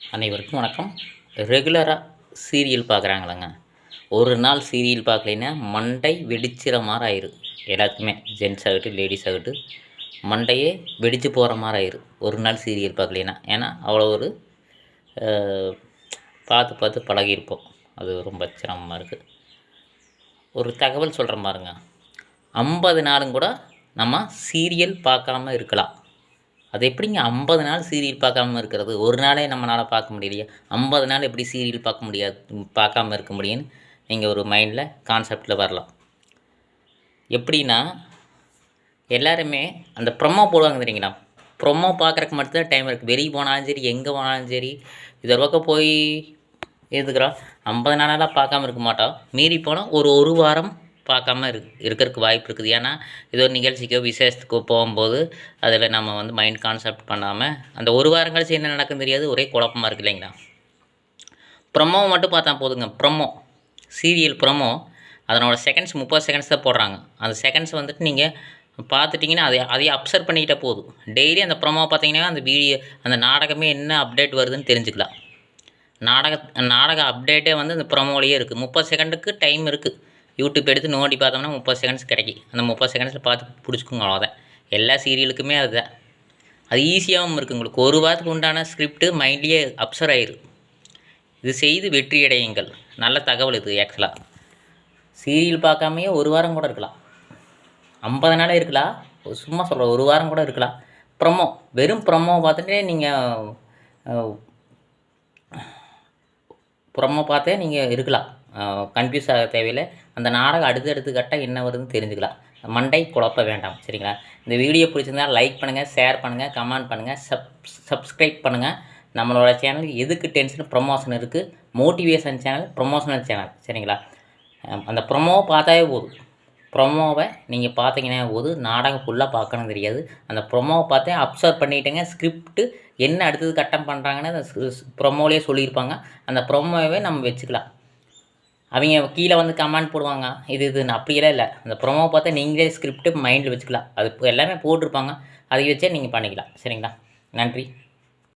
அனைவருக்கும் வணக்கம். ரெகுலராக சீரியல் பார்க்குறாங்களேங்க ஒரு நாள் சீரியல் பார்க்கலைன்னா மண்டை வெடிச்சிற மாதிரி ஆயிரும் எல்லாத்துக்குமே ஜென்ஸ் ஆகட்டும் லேடிஸ் ஆகட்டும் மண்டையே வெடிச்சு போகிற மாதிரி ஆயிரும் ஒரு நாள் சீரியல் பார்க்கலைன்னா ஏன்னா அவ்வளோ ஒரு பார்த்து பார்த்து பழகியிருப்போம். அது ரொம்ப சிரமமாக இருக்குது ஒரு தகவல் சொல்கிற மாதிரிங்க ஐம்பது நாளும் கூட நம்ம சீரியல் பார்க்காம இருக்கலாம். அது எப்படிங்க ஐம்பது நாள் சீரியல் பார்க்காம இருக்கிறது? ஒரு நாளே நம்மளால் பார்க்க முடியலையா. ஐம்பது நாள் எப்படி சீரியல் பார்க்க முடியாது பார்க்காம இருக்க முடியும்னு நீங்கள் ஒரு மைண்டில் கான்செப்டில் வரலாம். எப்படின்னா எல்லாருமே அந்த ப்ரொமோ போடுவாங்க தெரியுங்களா? ப்ரொமோ பார்க்குறக்கு மட்டும்தான் டைம் இருக்குது வெளியே போனாலும் சரி எங்கே போனாலும் சரி இது பக்கம் போய் இருக்கிறோம் ஐம்பது நாளெல்லாம் பார்க்காம இருக்க மாட்டோம். மீறி போனால் ஒரு ஒரு வாரம் பார்க்காம இரு இருக்கிறதுக்கு வாய்ப்பு இருக்குது. ஏன்னா ஏதோ ஒரு நிகழ்ச்சிக்கோ விசேஷத்துக்கோ போகும்போது அதில் நம்ம வந்து மைண்ட் கான்செப்ட் பண்ணாமல் அந்த ஒரு வாரம் கழிச்சு என்ன நடக்க தெரியாது. ஒரே குழப்பமா இருக்கு இல்லைங்களா? ப்ரொமோ மட்டும் பார்த்தா போதுங்க. ப்ரொமோ சீரியல் ப்ரொமோ அதனோட செகண்ட்ஸ் முப்பது செகண்ட்ஸ் தான் போடுறாங்க. அந்த செகண்ட்ஸ் வந்துட்டு நீங்கள் பார்த்துட்டிங்கன்னா அதை அதையே அப்சர்வ் பண்ணிக்கிட்டே போதும். டெய்லி அந்த ப்ரொமோ பார்த்தீங்கன்னா அந்த வீடியோ அந்த நாடகமே என்ன அப்டேட் வருதுன்னு தெரிஞ்சுக்கலாம். நாடக நாடக அப்டேட்டே வந்து அந்த ப்ரொமோலேயே இருக்குது முப்பது செகண்டுக்கு டைம் இருக்குது யூடியூப் எடுத்து நோண்டி பார்த்தோம்னா முப்பது செகண்ட்ஸ் கிடைக்கும். அந்த முப்பது செகண்ட்ஸில் பார்த்து பிடிச்சிக்கோங்க அவ்வளோதான் எல்லா சீரியலுக்குமே அதுதான். அது ஈஸியாகவும் இருக்குது உங்களுக்கு. ஒரு வாரத்துக்கு உண்டான ஸ்கிரிப்ட் மைண்ட்லேயே அப்சர் ஆயிரு இது செய்து வெற்றியடையுங்கள் நல்ல தகவல் இது ஆக்சுவலாக சீரியல் பார்க்காமையே ஒரு வாரம் கூட இருக்கலாம். ஐம்பது நாள் இருக்கலாம். சும்மா சொல்கிற ஒரு வாரம் கூட இருக்கலாம். ப்ரமோ வெறும் ப்ரமோ பார்த்துட்டே நீங்கள் ப்ரமோ பார்த்தே நீங்கள் இருக்கலாம். கன்ஃபியூஸ் ஆக தேவையில்லை. அந்த நாடகம் அடுத்தடுத்து அடுத்து கட்டாக என்ன வருதுன்னு தெரிஞ்சுக்கலாம். மண்டை குழப்ப வேண்டாம் சரிங்களா? இந்த வீடியோ பிடிச்சிருந்தா லைக் பண்ணுங்கள் ஷேர் பண்ணுங்கள் கமெண்ட் பண்ணுங்கள் சப் சப்ஸ்கிரைப் பண்ணுங்கள் நம்மளோட சேனல் எதுக்கு டென்ஷன் ப்ரொமோஷன் இருக்குது மோட்டிவேஷன் சேனல் ப்ரொமோஷனல் சேனல் சரிங்களா? அந்த ப்ரொமோவை பார்த்தாவே போதும். ப்ரொமோவை நீங்கள் பார்த்தீங்கன்னா போதும் நாடகம் ஃபுல்லாக பார்க்கணும் தெரியாது. அந்த ப்ரொமோவை பார்த்தே அப்சர்வ் பண்ணிட்டேங்க ஸ்கிரிப்ட்டு என்ன அடுத்தது கட்டம் பண்ணுறாங்கன்னு அந்த ப்ரொமோலேயே சொல்லியிருப்பாங்க. அந்த ப்ரொமோவே நம்ம வச்சுக்கலாம். அவங்க கீழே வந்து கமெண்ட் போடுவாங்க. இது இதுன்னு அப்படியெல்லாம் இல்லை. அந்த ப்ரொமோ பார்த்தா நீங்களே ஸ்கிரிப்ட்டு மைண்டில் வச்சுக்கலாம். அது இப்போ எல்லாமே போட்டிருப்பாங்க. அதை வச்சே நீங்கள் பண்ணிக்கலாம். சரிங்களா? நன்றி.